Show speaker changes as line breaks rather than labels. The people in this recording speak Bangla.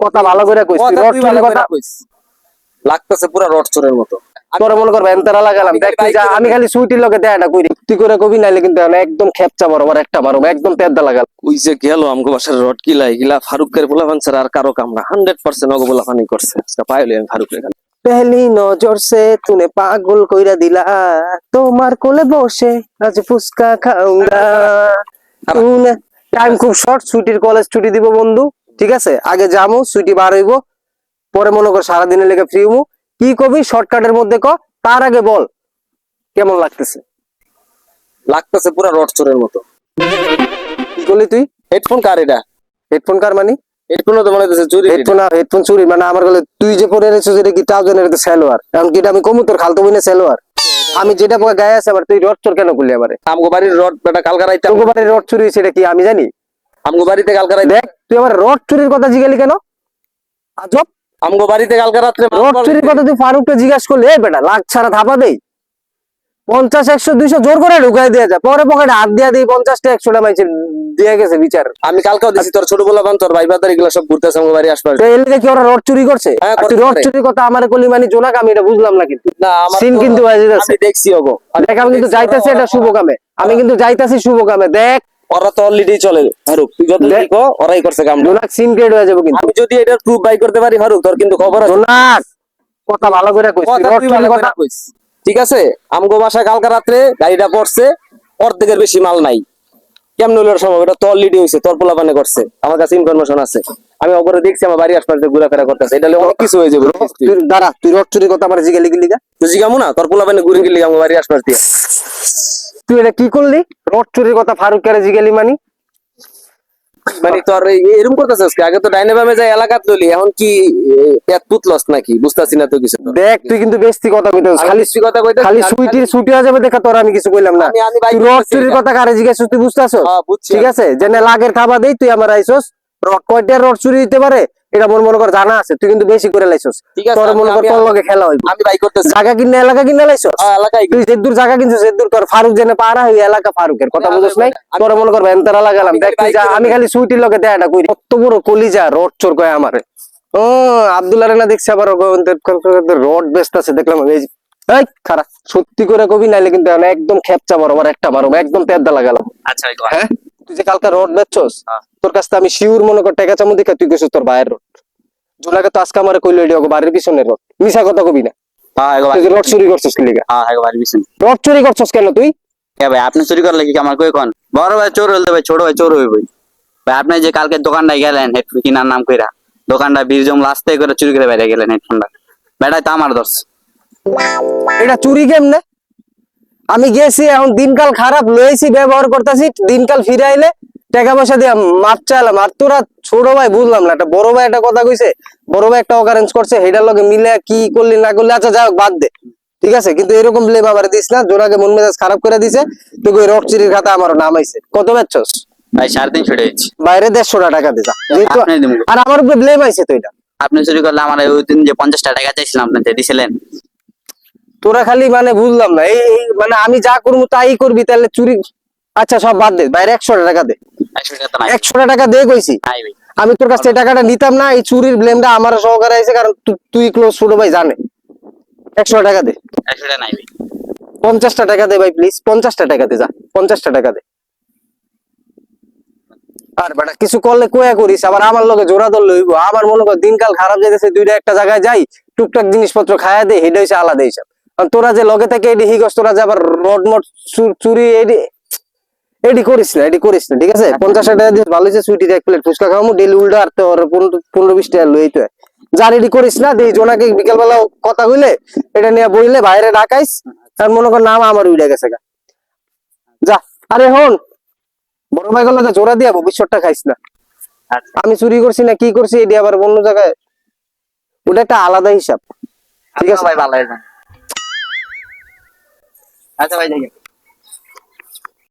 কথা ভালো করে কইছি রড কথা
লাগতেছে পুরা রড চোরের মতো।
তোরে মনে করবে এন্তরা লাগালাম
আমি
দেখ যা, আমি খালি সুইটির লগে দেয় না কইরি তুই করে কবি নাইলে কিন্তু একদম খেপচা বরাবর একটা মারুম একদম পেদ্দা লাগাল
ওই যে গেল আমগো বাসার রড কিলা এগুলা ফারুকের পোলাপান ছাড়া আর কারও অগো পোলাপানি করছে। আজকে পাইলি আমি
পহলি নজর সে তুনে পাগল কইরা দিলা। তোমার কোলে বসে আজ ফুচকা খাউঙ্গা টাইম খুব শর্ট ছুটির কলেজ ছুটি দিব বন্ধু। ঠিক আছে? আগে যামু সুইটি বার হইব পরে মনে কর সারাদিনের লেগে ফ্রি হমু। কি কবি? শর্টকাটের মধ্যে ক তার আগে বল কেমন লাগতেছে?
লাগতেছে পুরা রড চোরের মতো।
কি করলি তুই?
হেডফোন কার এটা?
হেডফোন কার মানি?
হেডফোনও তো মনে হচ্ছে চুরি
হেডফোন হেডফোন চুরি মানে আমার গলে তুই যে পরে রেছিস এটা কি ট্রাউজার এটা সেলোয়ার। এখন কি এটা আমি কমু তোর খালতো বইনে সেলোয়ার। আমি যেটা গায়ে আছে আবার তুই রড চোর কেন করলি আমারে?
আমগো বাড়ির রড বেটা কালকা রাইতে
তোর বাড়ির রড চুরি সেটা কি আমি জানি?
আমগো বাড়িতে কালকা রাইতে
দেখ তুই আমার রড চুরির কথা জিজ্ঞালি কেন? আজব।
আমগো বাড়িতে কালকা রাত্রে
রড চুরির কথা তুই ফারুককে জিজ্ঞাসা করলে এই বেটা লাখ ছাড়া থাপা দেই? পঞ্চাশ একশো দুইশো জোর করে ঢুকাই দেওয়া যায়। পরে পকেটে হাত দিয়া দিই পঞ্চাশটা একশোটা মাইছে দিয়ে গেছে বিচার।
আমি কালকেও দিছি তোর ছোট তোর ভাই বাদার এগুলা সব ঘুরতেছে আমগো বাড়ি আসবার
এর লিগে কি ওরা রড চুরি করছে?
হ্যাঁ,
তুই রড চুরির কথা আমার কলি মানে জোনাক আমি এটা বুঝলাম না কিন্তু।
আমার
সিন কিন্তু
আমি দেখছি ওগো।
দেখ আমি কিন্তু যাইতাছি এটা শুভ কামে আমি কিন্তু যাইতাছি শুভ কামে দেখ
ওরা তো অলরেডি চলে। হারুক তুই যত
দেখো
ওরাই করছে কাম।
জোনাক সিন ক্রিয়েট হয়ে যাবে কিন্তু।
আমি যদি এটা প্রুফ বাই করতে পারি হারুক তোর কিন্তু খবর আছে।
জোনাক কথা ভালো করে
কথা তুই ভালো
কথা।
ঠিক আছে? আমগো বাসা কালকা রাত্রে গাড়িটা পড়ছে অর্ধেকের বেশি মাল নাই। কেমন সম্ভব? এটা তো অলরেডি হয়েছে তোর পোলাপানে করছে। আমার কাছে ইনফরমেশন আছে। আমি ওপরে দেখছি আমার বাড়ি আশপাশে ঘোরাফেরা করতেছে এটা অনেক কিছু হয়ে যাবে
তুই? দাঁড়া তুই রড চুরি কথা আমার জিগালি গেলি গা?
তুই জিগামু না তোর পোলাপানে ঘুরে গেলি আমার বাড়ি আশপাশ দিয়ে।
তুই এটা কি করলি? রড চুরির কথা ফারুক কারে জিগালি মানি?
মানে তোর এরকম করতেছিস আগে তো যাই এলাকাত লইলি এখন কি পেট পুতলস নাকি? বুঝতাছি না তো কিছু।
দেখ তুই কিন্তু বেশি কথা কইতে
আমি
খালি
কথা কইতে
খালি সুইটির ছুটি হয়ে যাবে দেখা তোর আমি কিছু কইলাম না। তুই রড চুরির কথা কারে জিজ্ঞাসা তুই বুঝতাছস?
হ্যাঁ,
ঠিক আছে? জেনে লাগের থাবা দেই তুই আমার আইছস রড কয়টা রড চুরি দিতে পারে এটা মোর মনে কর জানা আছে তুই কিন্তু বেশি করে লাইছস।
ঠিক আছে,
তোর
আমি-
মনে কর তোর লগে খেলা হইব।
আমি করতেছি।
জায়গা কিনে এলাকা কিনে লাইছস?
হ্যাঁ,
তুই জায়গা কিনছিস তোর ফারুক জেনে পারা হই এলাকা ফারুকের কথা নাই? তোর মনে কর ভেন্তরা লাগালাম দেখ যা, আমি খালি সুইটির লগে দেয় না কই কত বড় কলিজা রড চোর কয় আমারে। ও আব্দুল্লাহ রেনা দেখছি আবার রড বেস্ট আছে দেখলাম এই এই খারাপ। সত্যি করে কবি নাইলে কিন্তু একদম খেপচা বরাবর একটা মারো একদম পেদ্দা লাগালাম।
আচ্ছা
হ্যাঁ? তুই যে কালকে রড বেচছস
হ্যাঁ।
তোর কাছে আমি শিউর মনে কর টেকা চামু দেখে তুই কইছিস তোর ভাইয়ের রড জোনাকে তো আজকে আমারে কইলো এডি ওগো বাড়ির পিছনের রড মিছা কথা কবি না।
হ্যাঁ
রড চুরি করছিস কি লিগা?
হ্যাঁ এগো বাড়ি পিছনে।
রড চুরি করছস কেন তুই?
এ ভাই আপনি চুরি করলে কি আমার কই কোন? বড় ভাই চোর হইলে ভাই ছোট ভাই চোর হইব ভাই আপনি যে কালকে দোকানটায় গেলেন হেডফোন কিনার নাম কইরা দোকানটা বীরজম লাস্টে করে চুরি করে বাইরে গেলেন হেডফোনটা। বেটাই তো আমার দোষ।
এটা চুরি কেমনে? আমি গেছি এখন দিনকাল খারাপ লইছি ব্যবহার করতেছি দিনকাল ফিরে আইলে টাকা পয়সা দিয়ে মাপ চাইলাম। আর তোরা ছোট ভাই বুঝলাম না একটা বড় ভাই একটা কথা কইছে বড় ভাই একটা অকারেন্স করছে সেটার লগে মিলে কি করলি না করলি আচ্ছা যাই বাদ দে। ঠিক আছে? কিন্তু এরকম ব্লেম আবার দিস না জোরাকে মন মেজাজ খারাপ করে দিছে তুই ওই রক চুরির খাতা আমার নাম আইছে। কত বেচছস?
ভাই সাড়ে তিনশো টাকা
বাইরে দেড়শো টাকা দে যা। যেহেতু- আর আমার উপরে ব্লেম আইছে তো এটা।
আপনি চুরি করলে আমার ওই দিন যে পঞ্চাশটা টাকা চাইছিলাম আপনি দিয়ে দিছিলেন?
তোরা খালি মানে বুঝলাম না এই মানে আমি যা করব তাই করবি তাহলে চুরি আচ্ছা সব বাদ দে বাইরে একশো টাকা দে।
একশো টাকা
দে কইছি। আমি তোর কাছে টাকাটা নিতাম না এই চুরির ব্লেমটা আমার সহকারে আছে কারণ তুই ক্লোজ ছোট ভাই জানে। একশো টাকা দে।
টাকা নাই
পঞ্চাশটা টাকা দে ভাই প্লিজ পঞ্চাশটা টাকা দে যা পঞ্চাশটা টাকা দে। আর বেটা কিছু করলে কোয়া করিস আবার আমার লগে জোড়া দল লইব। আমার মনে কর দিনকাল খারাপ যাইতেছে দুইটা একটা জায়গায় যাই টুকটাক জিনিসপত্র খায়া দে হেডে হইছে আলাদা হিসাব। তোরা যে লগে থেকে এডি হিগস তোরা যে আবার রড মড চুর- এডি এডি করিস না এডি করিস না ঠিক আছে? পঞ্চাশ টাকা দিয়ে ভালো হয়েছে সুইটি এক প্লেট ফুচকা খাওয়ামু ডেলি উল্টা আর তোর পনেরো বিশ টাকা লইতে হয়। যা রেডি করিস না দিয়ে জোনাকে বিকেল বেলা কথা হইলে এটা নিয়ে বইলে বাইরে ডাকাইস আর মনে কর নাম আমার উইডা গেছে গা। যা আরে হন বড় ভাই গেলে জোড়া দিয়া ভবিষ্যৎটা খাইস না।
আচ্ছা।
আমি চুরি করছি না কি করছি এটি আবার অন্য জায়গায়। ওটা একটা আলাদা হিসাব। ঠিক আছে?
ভাই ভালো আচ্ছা ভাই দেখেন